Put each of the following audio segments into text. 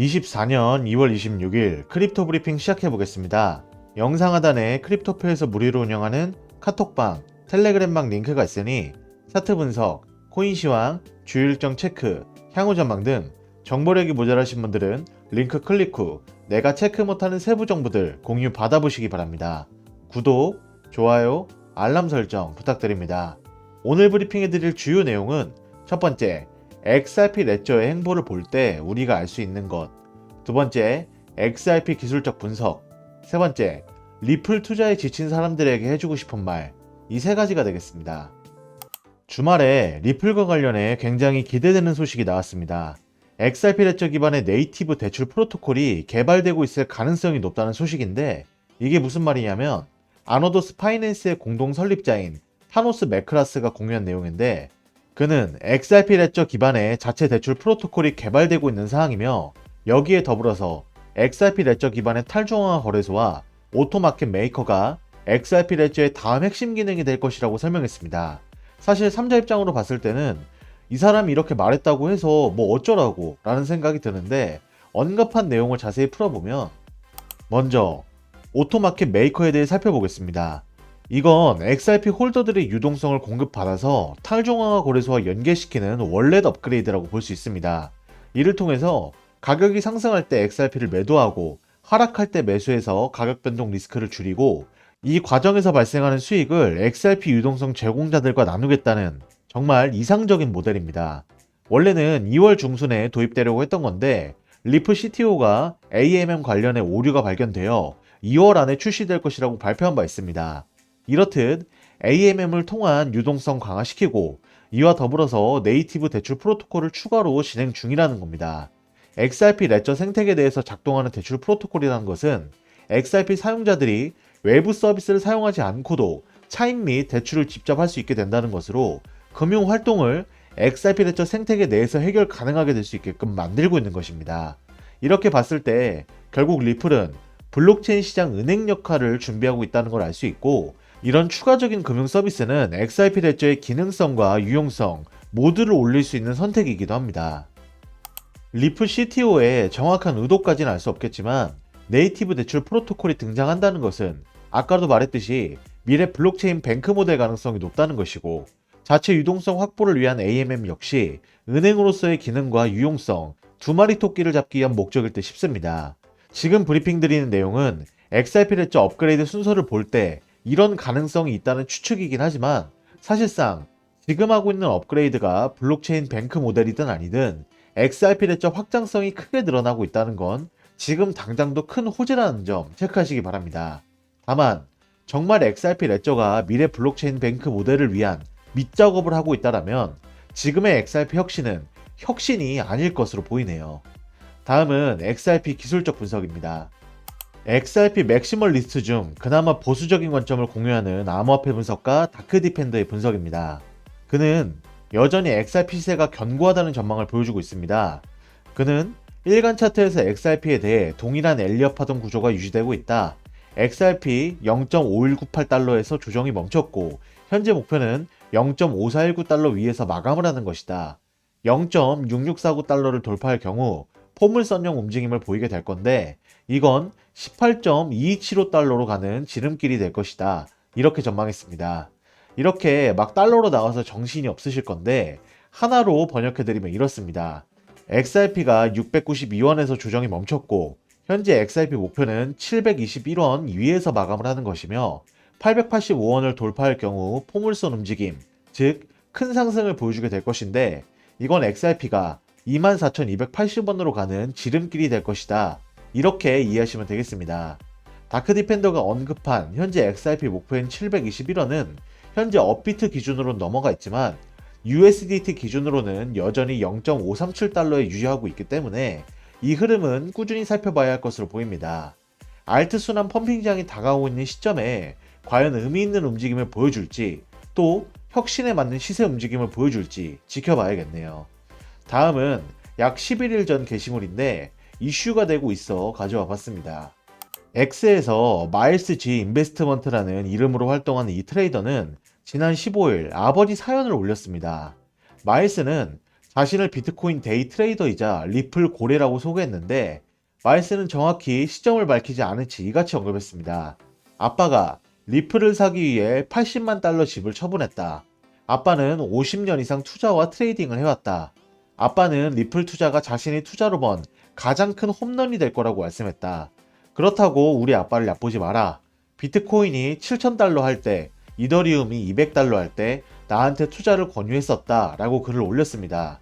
24년 2월 26일 크립토 브리핑 시작해 보겠습니다. 영상 하단에 크립토표에서 무료로 운영하는 카톡방, 텔레그램방 링크가 있으니 차트 분석, 코인 시황, 주요 일정 체크, 향후 전망 등 정보력이 모자라신 분들은 링크 클릭 후 내가 체크 못하는 세부 정보들 공유 받아보시기 바랍니다. 구독, 좋아요, 알람 설정 부탁드립니다. 오늘 브리핑해드릴 주요 내용은 첫 번째, XRP 레저의 행보를 볼 때 우리가 알 수 있는 것. 두 번째, XRP 기술적 분석. 세 번째, 리플 투자에 지친 사람들에게 해주고 싶은 말. 이 세 가지가 되겠습니다. 주말에 리플과 관련해 굉장히 기대되는 소식이 나왔습니다. XRP 레저 기반의 네이티브 대출 프로토콜이 개발되고 있을 가능성이 높다는 소식인데 이게 무슨 말이냐면 아노도스 파이낸스의 공동 설립자인 타노스 매크라스가 공유한 내용인데 그는 XRP 레저 기반의 자체 대출 프로토콜이 개발되고 있는 사항이며 여기에 더불어서 XRP 레저 기반의 탈중앙화 거래소와 오토마켓 메이커가 XRP 레저의 다음 핵심 기능이 될 것이라고 설명했습니다. 사실 3자 입장으로 봤을 때는 이 사람이 이렇게 말했다고 해서 뭐 어쩌라고 라는 생각이 드는데 언급한 내용을 자세히 풀어보면 먼저 오토마켓 메이커에 대해 살펴보겠습니다. 이건 XRP 홀더들의 유동성을 공급받아서 탈중앙화 거래소와 연계시키는 월렛 업그레이드라고 볼 수 있습니다. 이를 통해서 가격이 상승할 때 XRP를 매도하고 하락할 때 매수해서 가격 변동 리스크를 줄이고 이 과정에서 발생하는 수익을 XRP 유동성 제공자들과 나누겠다는 정말 이상적인 모델입니다. 원래는 2월 중순에 도입되려고 했던 건데 리프 CTO가 AMM 관련해 오류가 발견되어 2월 안에 출시될 것이라고 발표한 바 있습니다. 이렇듯 AMM을 통한 유동성 강화시키고 이와 더불어서 네이티브 대출 프로토콜을 추가로 진행 중이라는 겁니다. XRP 레저 생태계에 대해서 작동하는 대출 프로토콜이라는 것은 XRP 사용자들이 외부 서비스를 사용하지 않고도 차입 및 대출을 직접 할 수 있게 된다는 것으로 금융 활동을 XRP 레저 생태계 내에서 해결 가능하게 될 수 있게끔 만들고 있는 것입니다. 이렇게 봤을 때 결국 리플은 블록체인 시장 은행 역할을 준비하고 있다는 걸 알 수 있고 이런 추가적인 금융 서비스는 XRP 레저의 기능성과 유용성 모두를 올릴 수 있는 선택이기도 합니다. 리프 CTO의 정확한 의도까지는 알 수 없겠지만 네이티브 대출 프로토콜이 등장한다는 것은 아까도 말했듯이 미래 블록체인 뱅크 모델 가능성이 높다는 것이고 자체 유동성 확보를 위한 AMM 역시 은행으로서의 기능과 유용성 두 마리 토끼를 잡기 위한 목적일 듯 싶습니다. 지금 브리핑 드리는 내용은 XRP 레저 업그레이드 순서를 볼 때 이런 가능성이 있다는 추측이긴 하지만 사실상 지금 하고 있는 업그레이드가 블록체인 뱅크 모델이든 아니든 XRP 레저 확장성이 크게 늘어나고 있다는 건 지금 당장도 큰 호재라는 점 체크하시기 바랍니다. 다만 정말 XRP 레저가 미래 블록체인 뱅크 모델을 위한 밑작업을 하고 있다라면 지금의 XRP 혁신은 혁신이 아닐 것으로 보이네요. 다음은 XRP 기술적 분석입니다. XRP 맥시멀 리스트 중 그나마 보수적인 관점을 공유하는 암호화폐 분석가 다크 디펜더의 분석입니다. 그는 여전히 XRP 시세가 견고하다는 전망을 보여주고 있습니다. 그는 일간 차트에서 XRP에 대해 동일한 엘리어 파동 구조가 유지되고 있다. XRP 0.5198달러에서 조정이 멈췄고 현재 목표는 0.5419달러 위에서 마감을 하는 것이다. 0.6649달러를 돌파할 경우 포물선형 움직임을 보이게 될 건데 이건 18.275달러로 가는 지름길이 될 것이다. 이렇게 전망했습니다. 이렇게 막 달러로 나와서 정신이 없으실 건데 하나로 번역해드리면 이렇습니다. XRP가 692원에서 조정이 멈췄고 현재 XRP 목표는 721원 위에서 마감을 하는 것이며 885원을 돌파할 경우 포물선 움직임, 즉 큰 상승을 보여주게 될 것인데 이건 XRP가 24,280원으로 가는 지름길이 될 것이다. 이렇게 이해하시면 되겠습니다. 다크 디펜더가 언급한 현재 XRP 목표인 721원은 현재 업비트 기준으로 넘어가 있지만 USDT 기준으로는 여전히 0.537달러에 유지하고 있기 때문에 이 흐름은 꾸준히 살펴봐야 할 것으로 보입니다. 알트 순환 펌핑장이 다가오고 있는 시점에 과연 의미 있는 움직임을 보여줄지 또 혁신에 맞는 시세 움직임을 보여줄지 지켜봐야겠네요. 다음은 약 11일 전 게시물인데 이슈가 되고 있어 가져와 봤습니다. X에서 마일스 G 인베스트먼트라는 이름으로 활동하는 이 트레이더는 지난 15일 아버지 사연을 올렸습니다. 마일스는 자신을 비트코인 데이 트레이더이자 리플 고래라고 소개했는데 마이스는 정확히 시점을 밝히지 않은 채 이같이 언급했습니다. 아빠가 리플을 사기 위해 80만 달러 집을 처분했다. 아빠는 50년 이상 투자와 트레이딩을 해왔다. 아빠는 리플 투자가 자신이 투자로 번 가장 큰 홈런이 될 거라고 말씀했다. 그렇다고 우리 아빠를 얕보지 마라. 비트코인이 7,000달러 할 때, 이더리움이 200달러 할 때 나한테 투자를 권유했었다. 라고 글을 올렸습니다.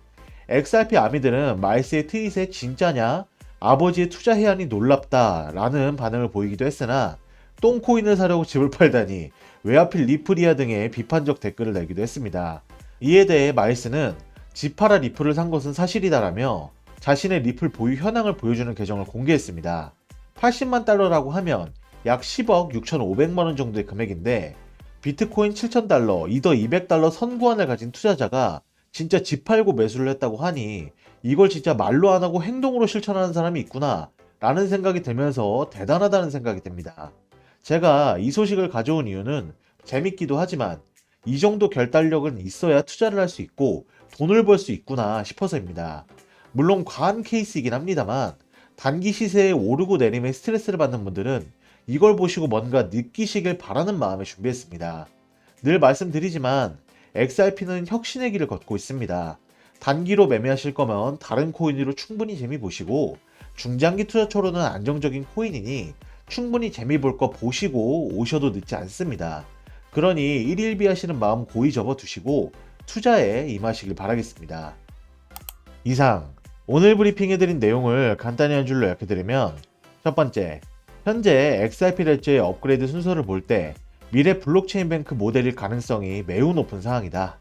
XRP 아미들은 마이스의 트윗에 진짜냐? 아버지의 투자 해안이 놀랍다. 라는 반응을 보이기도 했으나, 똥코인을 사려고 집을 팔다니 왜 하필 리플이야 등의 비판적 댓글을 달기도 했습니다. 이에 대해 마이스는 집 팔아 리플을 산 것은 사실이다라며 자신의 리플 보유 현황을 보여주는 계정을 공개했습니다. 80만 달러라고 하면 약 10억 6,500만 원 정도의 금액인데 비트코인 7,000달러, 이더 200달러 선구안을 가진 투자자가 진짜 집 팔고 매수를 했다고 하니 이걸 진짜 말로 안 하고 행동으로 실천하는 사람이 있구나 라는 생각이 들면서 대단하다는 생각이 듭니다. 제가 이 소식을 가져온 이유는 재밌기도 하지만 이 정도 결단력은 있어야 투자를 할 수 있고 돈을 벌 수 있구나 싶어서입니다. 물론 과한 케이스이긴 합니다만 단기 시세에 오르고 내림에 스트레스를 받는 분들은 이걸 보시고 뭔가 느끼시길 바라는 마음에 준비했습니다. 늘 말씀드리지만 XRP는 혁신의 길을 걷고 있습니다. 단기로 매매하실 거면 다른 코인으로 충분히 재미 보시고 중장기 투자처로는 안정적인 코인이니 충분히 재미 볼 거 보시고 오셔도 늦지 않습니다. 그러니 1일비 하시는 마음 고이 접어 두시고 투자에 임하시길 바라겠습니다. 이상 오늘 브리핑해드린 내용을 간단히 한 줄로 요약해드리면 첫 번째, 현재 XRP ledger의 업그레이드 순서를 볼 때 미래 블록체인 뱅크 모델일 가능성이 매우 높은 상황이다.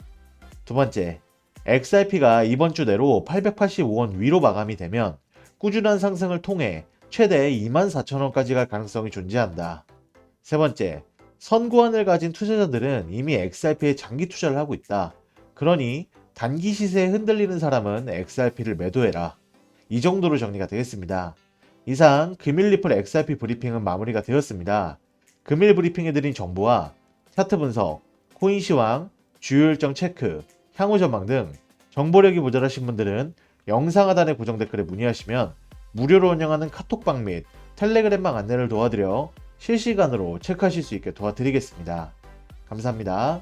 두 번째, XRP가 이번 주 내로 885원 위로 마감이 되면 꾸준한 상승을 통해 최대 24,000원까지 갈 가능성이 존재한다. 세 번째, 선구안을 가진 투자자들은 이미 XRP에 장기 투자를 하고 있다. 그러니 단기 시세에 흔들리는 사람은 XRP를 매도해라. 이 정도로 정리가 되겠습니다. 이상 금일 리플 XRP 브리핑은 마무리가 되었습니다. 금일 브리핑해드린 정보와 차트 분석, 코인 시황, 주요 일정 체크, 향후 전망 등 정보력이 모자라신 분들은 영상 하단의 고정 댓글에 문의하시면 무료로 운영하는 카톡방 및 텔레그램방 안내를 도와드려 실시간으로 체크하실 수 있게 도와드리겠습니다. 감사합니다.